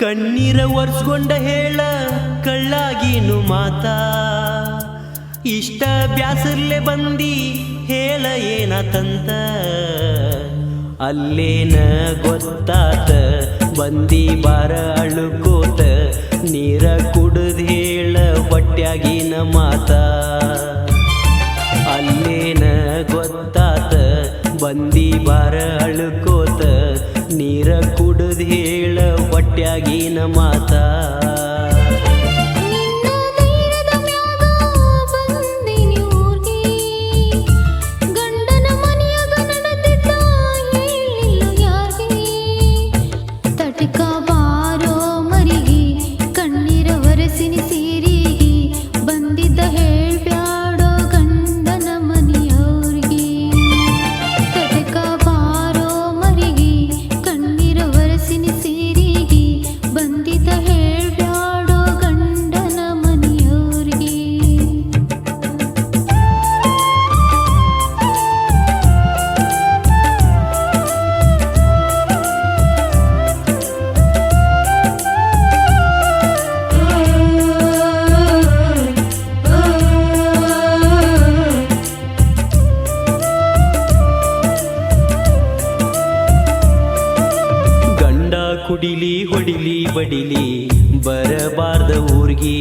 ಕಣ್ಣೀರ ಒರ್ಸ್ಕೊಂಡ ಹೇಳ ಕಳ್ಳಾಗಿನು ಮಾತಾ. ಇಷ್ಟ ಬ್ಯಾಸರ್ಲೆ ಬಂದಿ ಹೇಳ ಏನಾತಂತ ಅಲ್ಲೇನ ಗೊತ್ತಾತ, ಬಂದಿ ಬಾರ ಅಳುಕೋತ, ನೀರ ಕುಡ್ದ್ ಹೇಳ ಹೊಟ್ಯಾಗಿನ ಮಾತಾ. ಅಲ್ಲೇನ ಗೊತ್ತಾತ, ಬಂದಿ ಬಾರ ಅಳುಕೋತ ನೀರ ಕುಡ್ದ್ ಹೇಳ ಹೊಟ್ಯಾಗಿನ ಮಾತಾ. ಹೊಡಿಲಿ ಬಡಿಲಿ ಬರಬಾರ್ದ ಊರ್ಗಿ.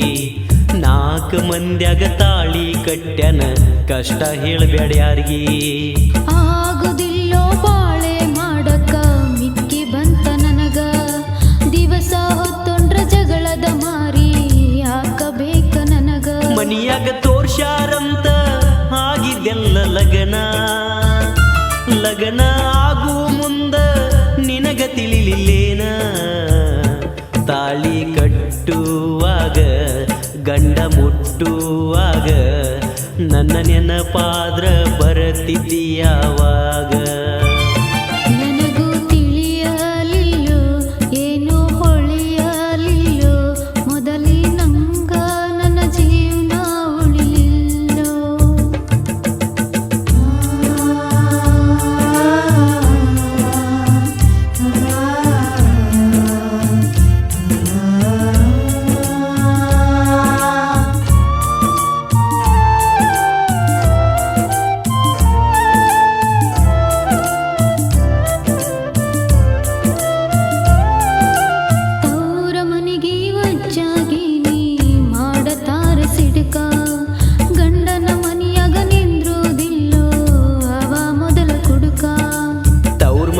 ನಾಲ್ಕು ಮಂದ್ಯಾಗ ತಾಳಿ ಕಟ್ಟ್ಯಾನ ಕಷ್ಟ ಹೇಳಬೇಡ ಯಾರ್ಗಿ. ಆಗುದಿಲ್ಲೋ ಬಾಳೆ ಮಾಡಕ ಮಿಕ್ಕಿ ಬಂತ ನನಗ. ದಿವಸ ಹೊತ್ತೊಂಡ್ರ ಜಗಳದ ಮಾರಿ ಹಾಕಬೇಕ ನನಗ. ಮನಿಯಾಗ ತೋರ್ಸ್ಯಾರಂತ ಆಗಿದ್ದೆಲ್ಲ ಲಗನ. ಲಗನ ಆಗು ಮುಂದ ನಿನಗ ತಿಳಿಲಿಲ್ಲೇನ? ತಾಳಿ ಕಟ್ಟುವಾಗ ಗಂಡ ಮುಟ್ಟುವಾಗ ನನ್ನ ನೆನಪಾದ್ರ ಬರತಿದ್ದೀಯಾವಾಗ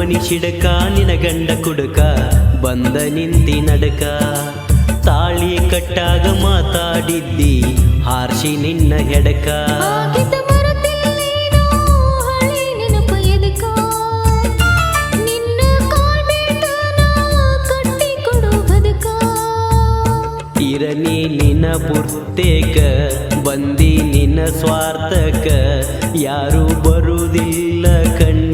ಮನಿ ಶಿಡಕ ನಿನ ಗಂಡ ಕುಡುಕ ಬಂದ ನಿಂತಿ ನಡಕ. ತಾಳಿ ಕಟ್ಟಾಗ ಮಾತಾಡಿದ್ದಿ ಹಾರ್ಸಿ ನಿನ್ನ ಹೆಡಕ. ಇರನಿ ನಿನ್ನ ಪುರ್ತೇಕ ಬಂದಿ ನಿನ್ನ ಸ್ವಾರ್ಥಕ. ಯಾರು ಬರುವುದಿಲ್ಲ ಕಣ್ಣೀರ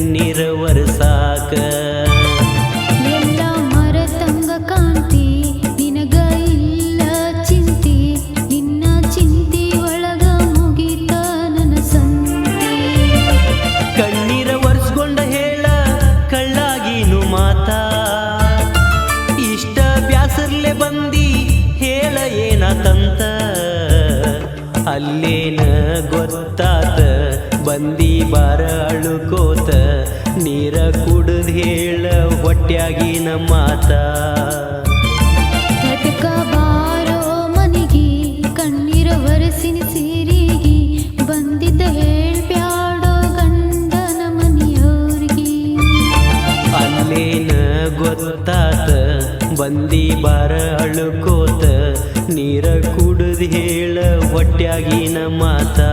ಬಂದಿ ಹೇಳ ಏನಾತಂತ? ಅಲ್ಲೇನ ಗೊತ್ತಾತ? ಬಂದಿ ಬಾರ ಅಳುಕೋತ? ನೀರ ಕುಡ್ದು ಹೇಳ ಹೊಟ್ಯಾಗಿನ ಮಾತಾ. ಬಾರ ಅಳುಕೋತ ನೀರ ಕುಡಿದು ಹೇಳ ಒಟ್ಟಾಗಿನ ಮಾತಾ.